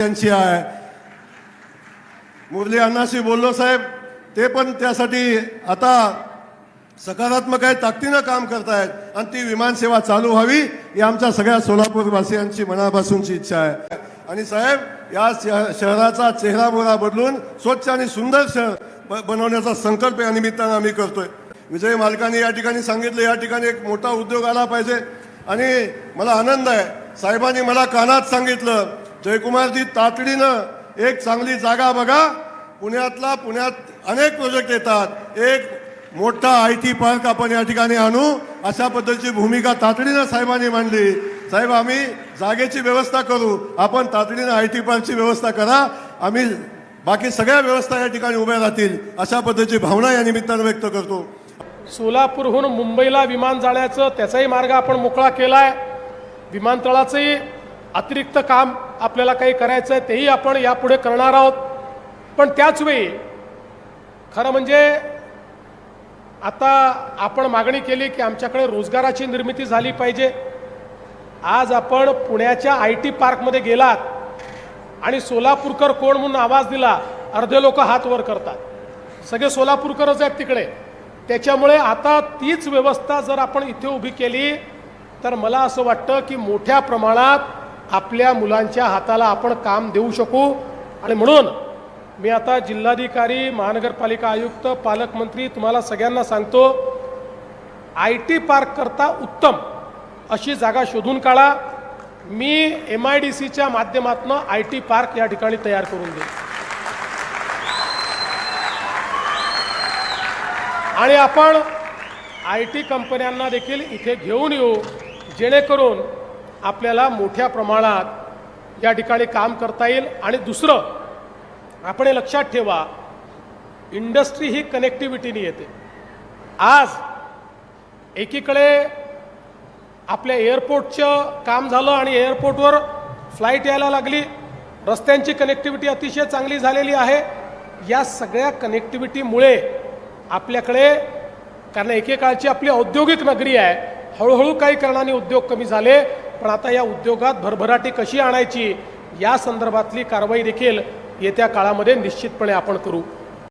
त्यांची आहे. मुरली अण्णाशी बोललो साहेब ते पण त्यासाठी आता सकारात्मक आहे ताकदीनं काम करतायत आणि ती विमानसेवा चालू व्हावी ही आमच्या सगळ्या सोलापूरवासियांची मनापासूनची इच्छा आहे. आणि साहेब या शह- शहराचा चेहरा मोहरा बदलून स्वच्छ आणि सुंदर शहर बनवण्याचा संकल्प या निमित्तानं आम्ही करतोय. विजय मालकांनी या ठिकाणी सांगितलं या ठिकाणी एक मोठा उद्योग आला पाहिजे. आणि मला आनंद आहे. साहेबांनी मला कानात सांगितलं जयकुमारजी तातडीनं एक चांगली जागा बघा. पुण्यातला पुण्यात अनेक प्रोजेक्ट येतात. एक मोठा आय टी पार्क आपण या ठिकाणी आणू. अशा पद्धतीची भूमिका तातडीनं साहेबांनी मांडली. साहेब आम्ही जागेची व्यवस्था करू. आपण तातडीनं आय टी पार्कची व्यवस्था करा. आम्ही बाकी सगळ्या व्यवस्था या ठिकाणी उभ्या राहतील. अशा पद्धतीची भावना या निमित्तानं व्यक्त करतो. सोलापूरहून मुंबईला विमान जाण्याचं त्याचाही मार्ग आपण मोकळा केला आहे विमानतळाचंही अतिरिक्त काम आपल्याला काही करायचं आहे तेही आपण यापुढे करणार आहोत. पण त्याचवेळी खरं म्हणजे आता आपण मागणी केली की आमच्याकडे रोजगाराची निर्मिती झाली पाहिजे. आज आपण पुण्याच्या आय टी पार्कमध्ये गेलात आणि सोलापूरकर कोण म्हणून आवाज दिला अर्धे लोक हात वर करतात. सगळे सोलापूरकरच आहेत तिकडे. त्याच्यामुळे आता तीच व्यवस्था जर आपण इथे उभी केली तर मला असं वाटतं की मोठ्या प्रमाणात आपल्या मुलांच्या हाताला आपण काम देऊ शकू. आणि म्हणून मी आता जिल्हाधिकारी महानगरपालिका आयुक्त पालकमंत्री तुम्हाला सगळ्यांना सांगतो आय टी पार्क करता उत्तम अशी जागा शोधून काढा. मी एम आय डी सीच्या माध्यमातून आय टी पार्क या ठिकाणी तयार करून देईन. आणि आपण आय टी कंपन्यांना देखील इथे घेऊन येऊ जेणेकरून आपल्याला मोठ्या प्रमाणात या ठिकाणी काम करता येईल. आणि दुसरं आपण हे लक्षात ठेवा इंडस्ट्री ही कनेक्टिव्हिटीने येते. आज एकीकडे आपल्या एअरपोर्टचं काम झालं आणि एअरपोर्टवर फ्लाईट यायला लागली. रस्त्यांची कनेक्टिव्हिटी अतिशय चांगली झालेली आहे. या सगळ्या कनेक्टिव्हिटीमुळे आपल्याकडे कारण एकेकाळची आपली औद्योगिक नगरी आहे हळूहळू काही कारणाने उद्योग कमी झाले. पण आता या उद्योगात भरभराटी कशी आणायची या संदर्भातली कारवाई देखील येत्या काळामध्ये निश्चितपणे आपण करू.